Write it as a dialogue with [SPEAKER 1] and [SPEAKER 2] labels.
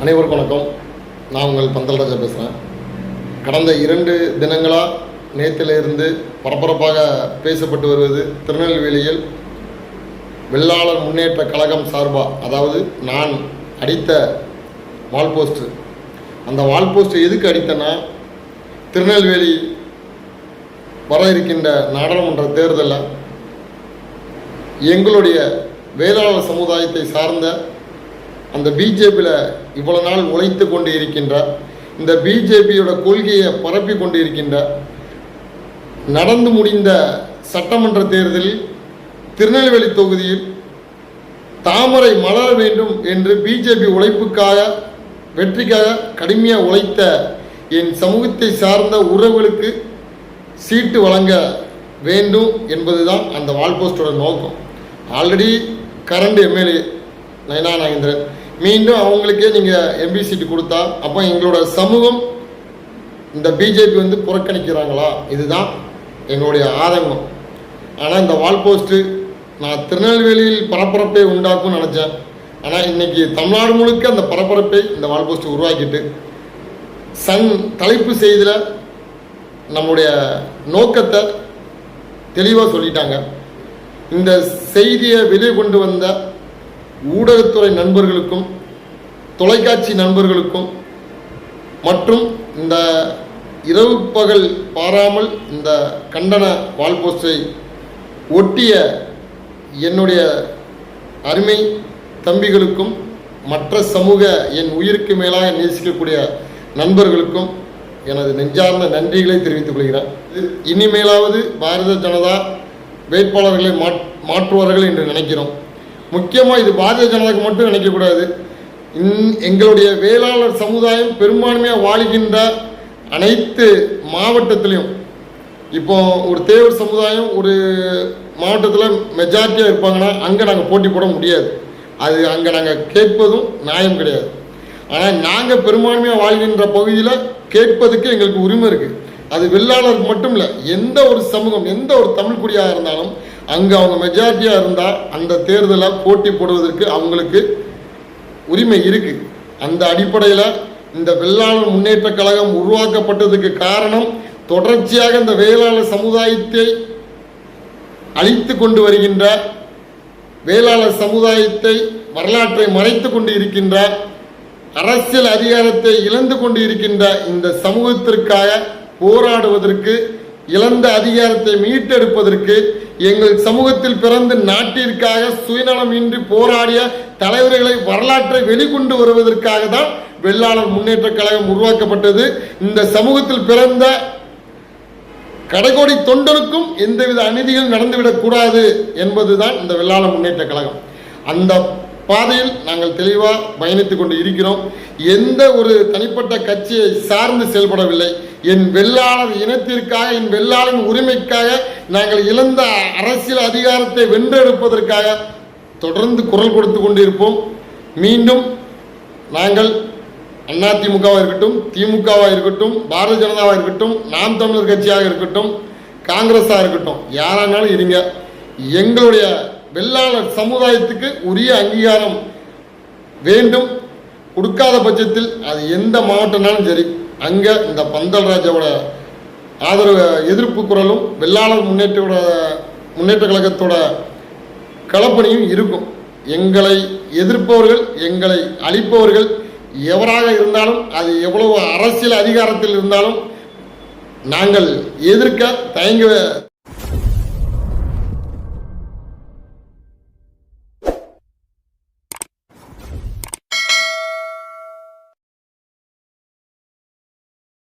[SPEAKER 1] அனைவருக்கும் வணக்கம். நான் உங்கள் பந்தல்ராஜா பேசுகிறேன் கடந்த இரண்டு தினங்களாக நேற்றிலிருந்து பரபரப்பாக பேசப்பட்டு வருவது திருநெல்வேலியில் வெள்ளாளர் முன்னேற்ற கழகம் சார்பாக அதாவது நான் அடித்த வால் அந்த வால்போஸ்ட் எதுக்கு அடித்தேன்னா திருநெல்வேலி வர இருக்கின்ற நாடாளுமன்ற தேர்தலில் எங்களுடைய வேளாளர் சமுதாயத்தை சார்ந்த அந்த பிஜேபியில் இவ்வளோ நாள் உழைத்து கொண்டு இருக்கின்ற இந்த பிஜேபியோட கொள்கையை பரப்பி கொண்டு இருக்கின்ற நடந்து முடிந்த சட்டமன்ற தேர்தலில் திருநெல்வேலி தொகுதியில் தாமரை மலர வேண்டும் என்று பிஜேபி உழைப்புக்காக வெற்றிக்காக கடுமையாக உழைத்த என் சமூகத்தை சார்ந்த உறவுகளுக்கு சீட்டு வழங்க வேண்டும் என்பதுதான் அந்த வால்போஸ்டோட நோக்கம். Already current MLA Nayana Nagendran மீண்டும் அவங்களுக்கே நீங்கள் எம்பி சீட்டு கொடுத்தா அப்போ எங்களோட சமூகம் இந்த பிஜேபி வந்து புறக்கணிக்கிறாங்களா? இதுதான் எங்களுடைய ஆதங்கம். ஆனால் இந்த வால் போஸ்ட்டு நான் திருநெல்வேலியில் பரபரப்பை உண்டாக்கும்னு நினச்சேன். ஆனால் இன்னைக்கு தமிழ்நாடு முழுக்க அந்த பரபரப்பை இந்த வால் போஸ்ட் உருவாக்கிட்டு சன் தலைப்பு செய்தியில் நம்முடைய நோக்கத்தை தெளிவாக சொல்லிட்டாங்க. இந்த செய்தியை வெளியே கொண்டு வந்த ஊடகத்துறை நண்பர்களுக்கும் தொலைக்காட்சி நண்பர்களுக்கும் மற்றும் இந்த இரவு பகல் பாராமல் இந்த கண்டன வால்போஸ்டை ஒட்டிய என்னுடைய அருமை தம்பிகளுக்கும் மற்ற சமூக என் உயிருக்கு மேலாக நேசிக்கக்கூடிய நண்பர்களுக்கும் எனது நெஞ்சார்ந்த நன்றிகளை தெரிவித்துக் கொள்கிறேன். இது இனிமேலாவது பாரதிய ஜனதா வேட்பாளர்களை மாற்றுவார்கள் என்று நினைக்கிறோம். முக்கியமாக இது பாரதிய ஜனதாக்கு மட்டும் நினைக்கக்கூடாது எங்களுடைய வேளாளர் சமுதாயம் பெரும்பான்மையாக வாழ்கின்ற அனைத்து மாவட்டத்திலையும் இப்போ ஒரு தேவர் சமுதாயம் ஒரு மாவட்டத்தில் மெஜாரிட்டியாக இருப்பாங்கன்னா அங்கே நாங்கள் போட்டி போட முடியாது. அது அங்கே நாங்கள் கேட்பதும் நியாயம் கிடையாது. ஆனால் நாங்கள் பெரும்பான்மையாக வாழ்கின்ற பகுதியில் கேட்பதுக்கு எங்களுக்கு உரிமை இருக்குது அது வெள்ளாளருக்கு மட்டும் இல்லை எந்த ஒரு சமூகம் எந்த ஒரு தமிழ் குடியாக இருந்தாலும் அங்கே அவங்க மெஜாரிட்டியாக இருந்தால் அந்த தேர்தலில் போட்டி போடுவதற்கு அவங்களுக்கு உரிமை இருக்கு. அந்த அடிப்படையில் இந்த வெள்ளாளர் முன்னேற்ற கழகம் உருவாக்கப்பட்டதுக்கு காரணம் தொடர்ச்சியாக இந்த வேளாளர் சமுதாயத்தை அழித்து கொண்டு வருகின்ற வேளாளர் சமுதாயத்தை வரலாற்றை மறைத்து கொண்டு இருக்கின்ற அரசியல் அதிகாரத்தை இழந்து கொண்டு இருக்கின்ற இந்த சமூகத்திற்காக போராடுவதற்கு இழந்த அதிகாரத்தை மீட்டெடுப்பதற்கு எங்கள் சமூகத்தில் பிறந்து நாட்டிற்காக சுயநலமின்றி போராடிய தலைவர்களை வரலாற்றை வெளிக்கொண்டு வருவதற்காக தான் வெள்ளாளர் முன்னேற்ற கழகம் உருவாக்கப்பட்டது. இந்த சமூகத்தில் பிறந்த கடைகோடி தொண்டனுக்கும் எந்தவித அநீதிகள் நடந்துவிடக் கூடாது என்பதுதான் இந்த வெள்ளாள முன்னேற்ற கழகம். அந்த பாதையில் நாங்கள் தெளிவாக பயணித்துக் கொண்டு இருக்கிறோம். எந்த ஒரு தனிப்பட்ட கட்சியை சார்ந்து செயல்படவில்லை. என் வெள்ளாளர் இனத்திற்காக என் வெள்ளாளரின் உரிமைக்காக நாங்கள் இழந்த அரசியல் அதிகாரத்தை வென்றெடுப்பதற்காக தொடர்ந்து குரல் கொடுத்து கொண்டிருப்போம். மீண்டும் நாங்கள் அதிமுகவாக இருக்கட்டும் திமுகவாக இருக்கட்டும் பாரதிய ஜனதாவாக இருக்கட்டும் நாம் தமிழர் கட்சியாக இருக்கட்டும் காங்கிரஸாக இருக்கட்டும் யாரானாலும் இருங்க. எங்களுடைய வெள்ளாளர் சமுதாயத்துக்கு உரிய அங்கீகாரம் வேண்டும். கொடுக்காத பட்சத்தில் அது எந்த மாவட்டம்னாலும் சரி. அங்கே இந்த பந்தல் ராஜாவோட ஆதரவு எதிர்ப்பு குரலும் வெள்ளாளர் முன்னேற்றோட முன்னேற்ற கழகத்தோட களப்பணியும் இருக்கும். எங்களை எதிர்ப்பவர்கள் எங்களை அழிப்பவர்கள் எவராக இருந்தாலும் அது எவ்வளவு அரசியல் அதிகாரத்தில் இருந்தாலும் நாங்கள் எதிர்க்க தயங்க